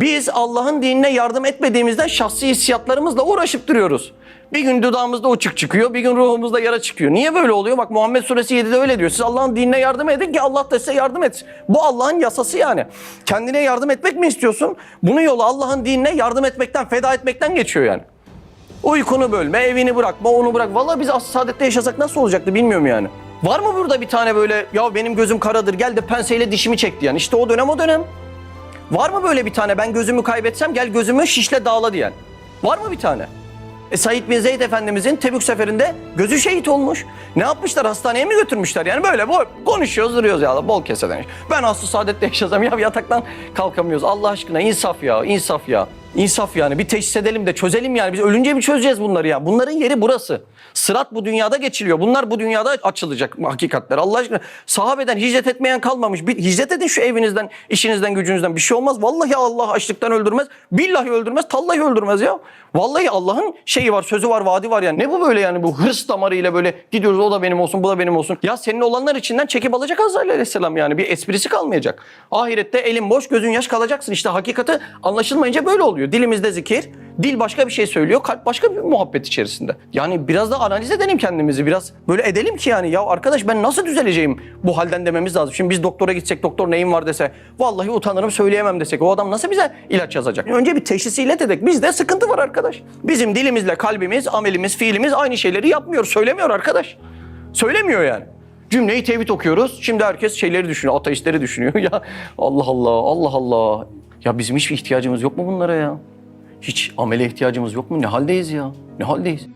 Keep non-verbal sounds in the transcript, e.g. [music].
Biz Allah'ın dinine yardım etmediğimizden şahsi hissiyatlarımızla uğraşıp duruyoruz. Bir gün dudağımızda uçuk çıkıyor, bir gün ruhumuzda yara çıkıyor. Niye böyle oluyor? Bak Muhammed Suresi 7'de öyle diyor. Siz Allah'ın dinine yardım edin ki Allah da size yardım etsin. Bu Allah'ın yasası yani. Kendine yardım etmek mi istiyorsun? Bunun yolu Allah'ın dinine yardım etmekten, feda etmekten geçiyor yani. Uykunu bölme, evini bırakma, onu bırak. Vallahi biz asıl saadette yaşasak nasıl olacaktı bilmiyorum yani. Var mı burada bir tane böyle ya benim gözüm karadır gel de penseyle dişimi çek diyen. İşte o dönem o dönem. Var mı böyle bir tane ben gözümü kaybetsem gel gözümü şişle dağla diyen? Var mı bir tane? E Said bin Zeyd Efendimizin Tebük seferinde gözü şehit olmuş. Ne yapmışlar hastaneye mi götürmüşler? Yani böyle bol, konuşuyoruz duruyoruz ya bol keseden. Ben aslı saadette yaşasam ya yataktan kalkamıyoruz. Allah aşkına insaf ya insaf ya. İnsaf yani bir teşhis edelim de çözelim yani. Biz ölünce mi çözeceğiz bunları ya? Bunların yeri burası. Sırat bu dünyada geçiliyor. Bunlar bu dünyada açılacak hakikatler. Allah aşkına sahabeden hicret etmeyen kalmamış. Bir hicret edin şu evinizden, işinizden, gücünüzden. Bir şey olmaz. Vallahi Allah açlıktan öldürmez. Billahi öldürmez. Tallahi öldürmez ya. Vallahi Allah'ın şeyi var, sözü var, vaadi var yani. Ne bu böyle yani bu hırs damarıyla böyle gidiyoruz o da benim olsun, bu da benim olsun. Ya senin olanlar içinden çekip alacak Azrail Aleyhisselam yani. Bir esprisi kalmayacak. Ahirette elin boş, gözün yaş kalacaksın. İşte hakikati anlaşılmayınca böyle oluyor. Dilimizde zikir, dil başka bir şey söylüyor, kalp başka bir muhabbet içerisinde. Yani biraz da analiz edelim kendimizi, biraz böyle edelim ki yani ya arkadaş ben nasıl düzeleceğim bu halden dememiz lazım. Şimdi biz doktora gitsek, doktor neyin var dese, vallahi utanırım söyleyemem desek, o adam nasıl bize ilaç yazacak? Önce bir teşhisi ilet edek. Bizde sıkıntı var arkadaş. Bizim dilimizle kalbimiz, amelimiz, fiilimiz aynı şeyleri yapmıyor, söylemiyor arkadaş. Söylemiyor yani. Cümleyi tevhid okuyoruz. Şimdi herkes şeyleri düşünüyor, ateistleri düşünüyor. [laughs] ya Allah Allah, Allah Allah. Ya bizim hiçbir ihtiyacımız yok mu bunlara ya? Hiç amele ihtiyacımız yok mu? Ne haldeyiz ya? Ne haldeyiz?